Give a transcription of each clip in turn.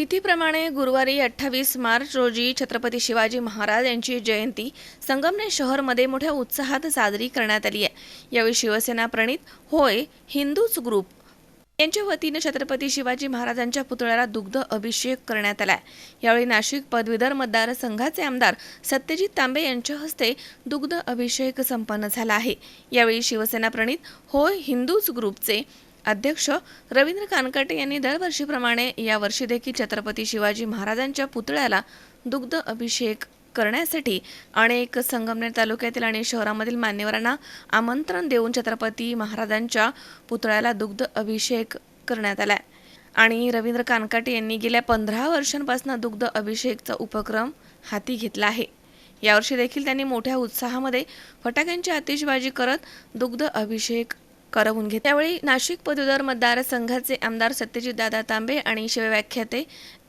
तिथीप्रमाणे गुरुवारी अठ्ठावीस मार्च रोजी छत्रपती शिवाजी महाराज यांची जयंती संगमनेर शहरमध्ये मोठ्या उत्साहात साजरी करण्यात आली आहे. यावेळी शिवसेना प्रणित होय हिंदूच ग्रुप यांच्या वतीने छत्रपती शिवाजी महाराजांच्या पुतळ्याला दुग्ध अभिषेक करण्यात आला यावेळी नाशिक पदवीधर मतदारसंघाचे आमदार सत्यजित तांबे यांच्या हस्ते दुग्ध अभिषेक संपन्न झाला आहे. यावेळी शिवसेना प्रणित होय हिंदूच ग्रुपचे अध्यक्ष रवींद्र कानकाटे यांनी दरवर्षीप्रमाणे यावर्षी देखील छत्रपती शिवाजी महाराजांच्या पुतळ्याला दुग्ध अभिषेक करण्यासाठी अनेक संगमनेर तालुक्यातील आणि शहरामधील मान्यवरांना आमंत्रण देऊन छत्रपती महाराजांच्या पुतळ्याला दुग्ध अभिषेक करण्यात आलाय. आणि रवींद्र कानकाटे यांनी गेल्या पंधरा वर्षांपासून दुग्ध अभिषेकचा उपक्रम हाती घेतला आहे. यावर्षी देखील त्यांनी मोठ्या उत्साहामध्ये फटाक्यांची आतिषबाजी करत दुग्ध अभिषेक करवून घेत. त्यावेळी नाशिक पदवीधर मतदारसंघाचे आमदार सत्यजित दादा तांबे आणि शिवव्याख्याते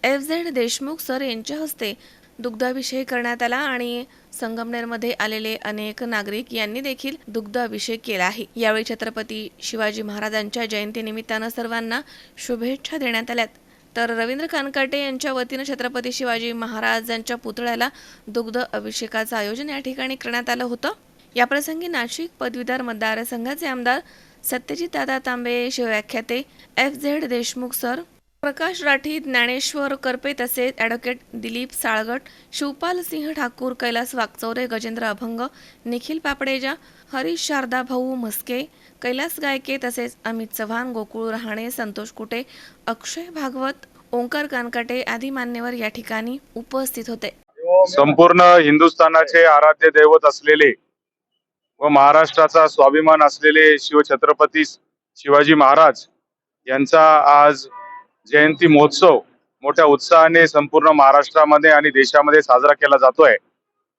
एफ झेड देशमुख सर यांच्या हस्ते दुग्धाभिषेक करण्यात आला आणि संगमनेरमध्ये आलेले अनेक नागरिक यांनी देखील दुग्ध अभिषेक केला आहे. यावेळी छत्रपती शिवाजी महाराजांच्या जयंतीनिमित्तानं सर्वांना शुभेच्छा देण्यात आल्यात. तर रवींद्र कानकाटे यांच्या वतीनं छत्रपती शिवाजी महाराजांच्या पुतळ्याला दुग्ध अभिषेकाचं आयोजन या ठिकाणी करण्यात आलं होतं. याप्रसंगी नाशिक पदवीधर मतदारसंघाचे आमदार सत्यजित दादा Tambe शिवव्याख्याते F Z Deshmukh sir. Prakash Rathi Dnyaneshwar Karpe तसेच ॲडव्होकेट दिलीप साळगट शिवपाल सिंह ठाकूर कैलास वागचौरे गजेंद्र अभंग निखिल पापडेजा हरीश शारदा भाऊ म्हस्के कैलास गायके तसेच अमित चव्हाण गोकुळ रहाणे संतोष कुटे अक्षय भागवत ओंकार कानकाटे आदी मान्यवर या ठिकाणी उपस्थित होते. संपूर्ण हिंदुस्थानाचे आराध्य दैवत असलेले व महाराष्ट्राचा स्वाभिमान असलेले शिवछत्रपती शिवाजी महाराज यांचा आज जयंती महोत्सव मोठ्या उत्साहाने संपूर्ण महाराष्ट्रामध्ये आणि देशामध्ये साजरा केला जातोय.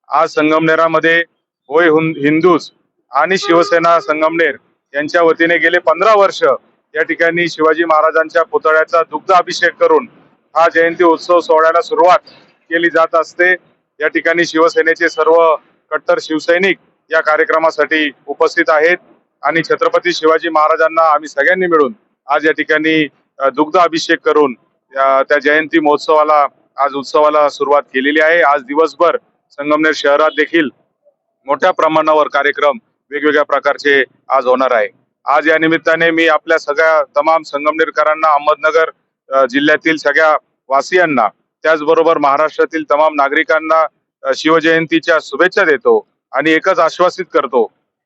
आज संगमनेरामध्ये होय हिंदूज आणि शिवसेना संगमनेर यांच्या वतीने गेले पंधरा वर्ष या ठिकाणी शिवाजी महाराजांच्या पुतळ्याचा दुग्ध अभिषेक करून हा जयंती उत्सव सोहळ्याला सुरुवात केली जात असते. या ठिकाणी शिवसेनेचे सर्व कट्टर शिवसैनिक या कार्यक्रमासाठी उपस्थित आहेत. आणि छत्रपती शिवाजी महाराजांना आम्ही सगळ्यांनी मिळून आज या ठिकाणी दुग्ध अभिषेक करून त्या जयंती महोत्सवाला आज उत्सवाला सुरुवात केलेली आहे. आज दिवसभर संगमनेर शहरात देखील मोठ्या प्रमाणावर कार्यक्रम वेगवेगळ्या प्रकारचे आज होणार आहे. आज या निमित्ताने मी आपल्या सगळ्या तमाम संगमनेरकरांना अहमदनगर जिल्ह्यातील सगळ्या वासियांना त्याचबरोबर महाराष्ट्रातील तमाम नागरिकांना शिवजयंतीच्या शुभेच्छा देतो. आणि एकच आश्वासित करतो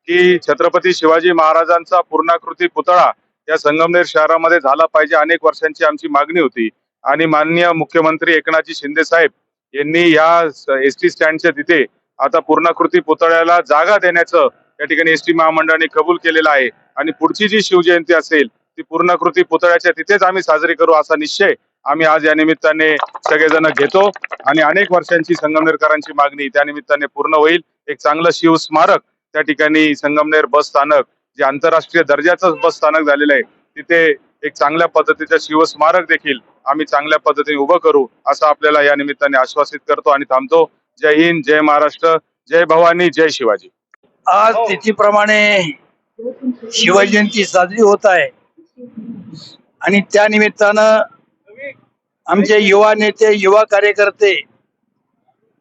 की छत्रपती शिवाजी महाराजांचा पूर्णाकृती पुतळा या संगमनेर शहरामध्ये झाला पाहिजे. अनेक वर्षांची आमची मागणी होती. आणि माननीय मुख्यमंत्री एकनाथजी शिंदे साहेब यांनी या एस टी स्टँडच्या तिथे आता पूर्णाकृती पुतळ्याला जागा देण्याचं या ठिकाणी एस टी महामंडळाने कबूल केलेलं आहे. आणि पुढची जी शिवजयंती असेल ती पूर्णाकृती पुतळ्याच्या तिथेच आम्ही साजरी करू असा निश्चय आम्ही आज या निमित्ताने सगळेजण घेतो आणि अनेक वर्षांची संगमनेरकरांची मागणी त्या निमित्ताने पूर्ण होईल. एक चांगलं शिव स्मारक त्या ठिकाणी संगमनेर बस स्थानक जे आंतरराष्ट्रीय दर्जाचं बस स्थानक झालेलं आहे तिथे एक चांगल्या पद्धतीचं शिवस्मारक देखील आम्ही चांगल्या पद्धतीने उभं करू असं आपल्याला या निमित्ताने आश्वासित करतो आणि थांबतो. जय हिंद जय महाराष्ट्र जय भवानी जय शिवाजी. आज तिथीप्रमाणे शिवजयंती साजरी होत आहे. आणि त्या निमित्तानं आमचे युवा नेते युवा कार्यकर्ते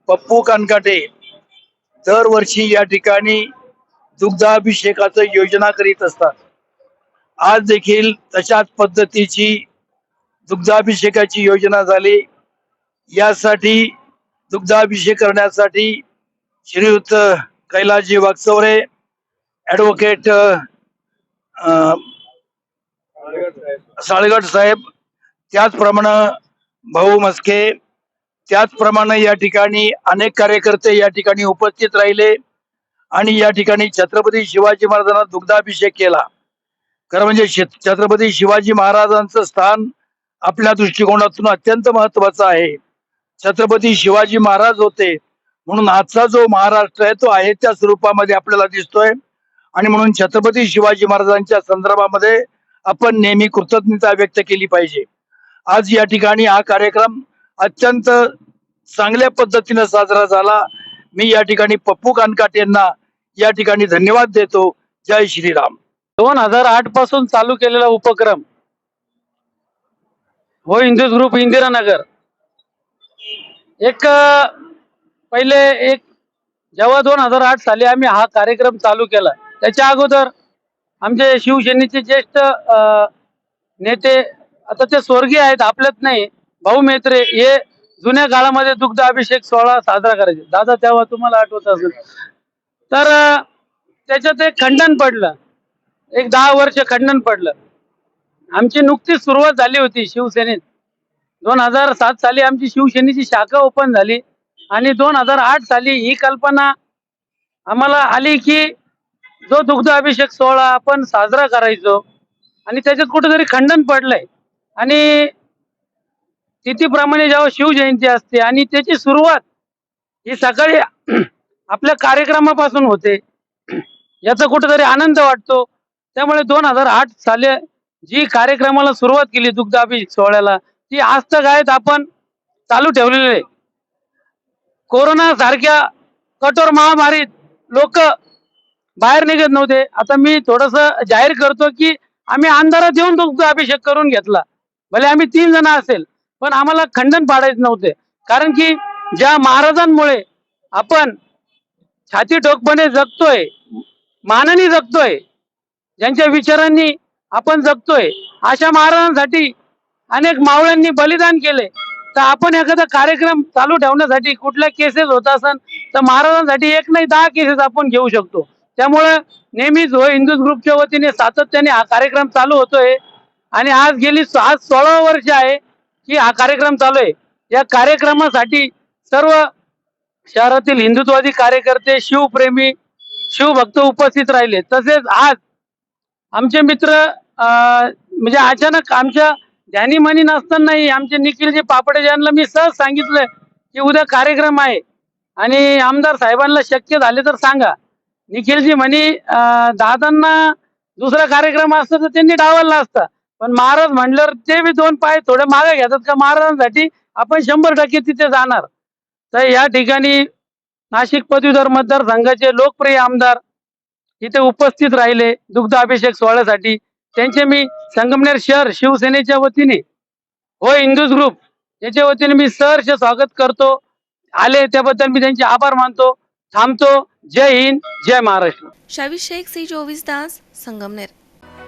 पप्पू कानकाटे दरवर्षी या ठिकाणी दुग्धाभिषेकाचं योजना करीत असतात. आज देखील तशाच पद्धतीची दुग्धाभिषेकाची योजना झाली. यासाठी दुग्धाभिषेक करण्यासाठी श्रीयुत कैलासजी वागचौरे ॲडव्होकेट साळगट साहेब त्याचप्रमाणे भाऊ मस्के त्याचप्रमाणे या ठिकाणी अनेक कार्यकर्ते या ठिकाणी उपस्थित राहिले आणि या ठिकाणी छत्रपती शिवाजी महाराजांना दुग्धाभिषेक केला. खरं म्हणजे छत्रपती शिवाजी महाराजांचं स्थान आपल्या दृष्टिकोनातून अत्यंत महत्वाचं आहे. छत्रपती शिवाजी महाराज होते म्हणून आजचा जो महाराष्ट्र आहे तो आहे त्या स्वरूपामध्ये आपल्याला दिसतोय. आणि म्हणून छत्रपती शिवाजी महाराजांच्या संदर्भामध्ये आपण नेहमी कृतज्ञता व्यक्त केली पाहिजे. आज या ठिकाणी हा कार्यक्रम अत्यंत चांगल्या पद्धतीने साजरा झाला. मी या ठिकाणी पप्पू कानकाट यांना या ठिकाणी धन्यवाद देतो. जय श्रीराम. दोन हजार आठपासून चालू केलेला उपक्रम हो हिंदूज ग्रुप इंदिरानगर एक पहिले एक जेव्हा दोन हजार आठ साली आम्ही हा कार्यक्रम चालू केला त्याच्या अगोदर आमचे शिवसेनेचे ज्येष्ठ नेते आता ते स्वर्गीय आहेत आपल्यात नाही. भाऊ मेत्रे हे जुन्या काळामध्ये दुग्ध अभिषेक सोहळा साजरा करायचे. दादा तेव्हा तुम्हाला आठवत असेल. तर त्याच्यात एक खंडन पडलं. एक दहा वर्ष खंडन पडलं. आमची नुकतीच सुरुवात झाली होती शिवसेनेत. दोन हजार सात साली आमची शिवसेनेची शाखा ओपन झाली. आणि दोन हजार आठ साली ही कल्पना आम्हाला आली की जो दुग्ध अभिषेक सोहळा आपण साजरा करायचो आणि त्याच्यात कुठेतरी खंडन पडलंय. आणि तिथीप्रमाणे जेव्हा शिवजयंती असते आणि त्याची सुरुवात ही सकाळी आपल्या कार्यक्रमापासून होते. याचा कुठेतरी आनंद वाटतो. त्यामुळे दोन हजार आठ साली जी कार्यक्रमाला सुरुवात केली दुग्ध सोहळ्याला ती आज तक आहेत आपण चालू ठेवलेली आहे. कोरोना सारख्या कठोर महामारीत लोक बाहेर निघत नव्हते. आता मी थोडस जाहीर करतो की आम्ही अंधारात येऊन दुग्ध अभिषेक करून घेतला. भले आम्ही तीन जण असेल पण आम्हाला खंडन पाडायचे नव्हते. कारण की ज्या महाराजांमुळे आपण छाती ठोकपणे जगतोय मानाने जगतोय ज्यांच्या विचारांनी आपण जगतोय अशा महाराजांसाठी अनेक मावळ्यांनी बलिदान केले. तर आपण एखादा कार्यक्रम चालू ठेवण्यासाठी कुठल्या केसेस होत असन तर महाराजांसाठी एक नाही दहा केसेस आपण घेऊ शकतो. त्यामुळे नेहमीच हो हिंदू ग्रुपच्या वतीने सातत्याने हा कार्यक्रम चालू होतोय. आणि आज गेली आज सोळा वर्ष आहे की हा कार्यक्रम चालू आहे. या कार्यक्रमासाठी सर्व शहरातील हिंदुत्ववादी कार्यकर्ते शिवप्रेमी शिवभक्त उपस्थित राहिले. तसेच आज आमचे मित्र म्हणजे अचानक आमच्या ध्यानी मनी नसतानाही आमचे निखिलजी पापडे यांना मी सहज सांगितलं की उद्या कार्यक्रम आहे. आणि आमदार साहेबांना शक्य झाले तर सांगा. निखिलजी म्हणे दादांना दुसरा कार्यक्रम असता तर त्यांनी डावलला असता. पण महाराज म्हणल्यावर ते बी दोन पाय थोडे मागे घेतात का महाराजांसाठी? आपण शंभर टक्के तिथे जाणार. तर या ठिकाणी नाशिक पदवीधर मतदारसंघाचे लोकप्रिय आमदार इथे उपस्थित राहिले दुग्ध अभिषेक सोहळ्यासाठी. त्यांचे मी संगमनेर शहर शिवसेनेच्या वतीने हो हिंदूज ग्रुप याच्या वतीने मी सहर्ष स्वागत करतो. आले त्याबद्दल मी त्यांचे आभार मानतो. थांबतो. जय हिंद. जय महाराष्ट्र. शावी शेख सी चोवीस दास Sangamner.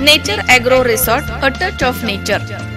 Nature agro resort a touch of nature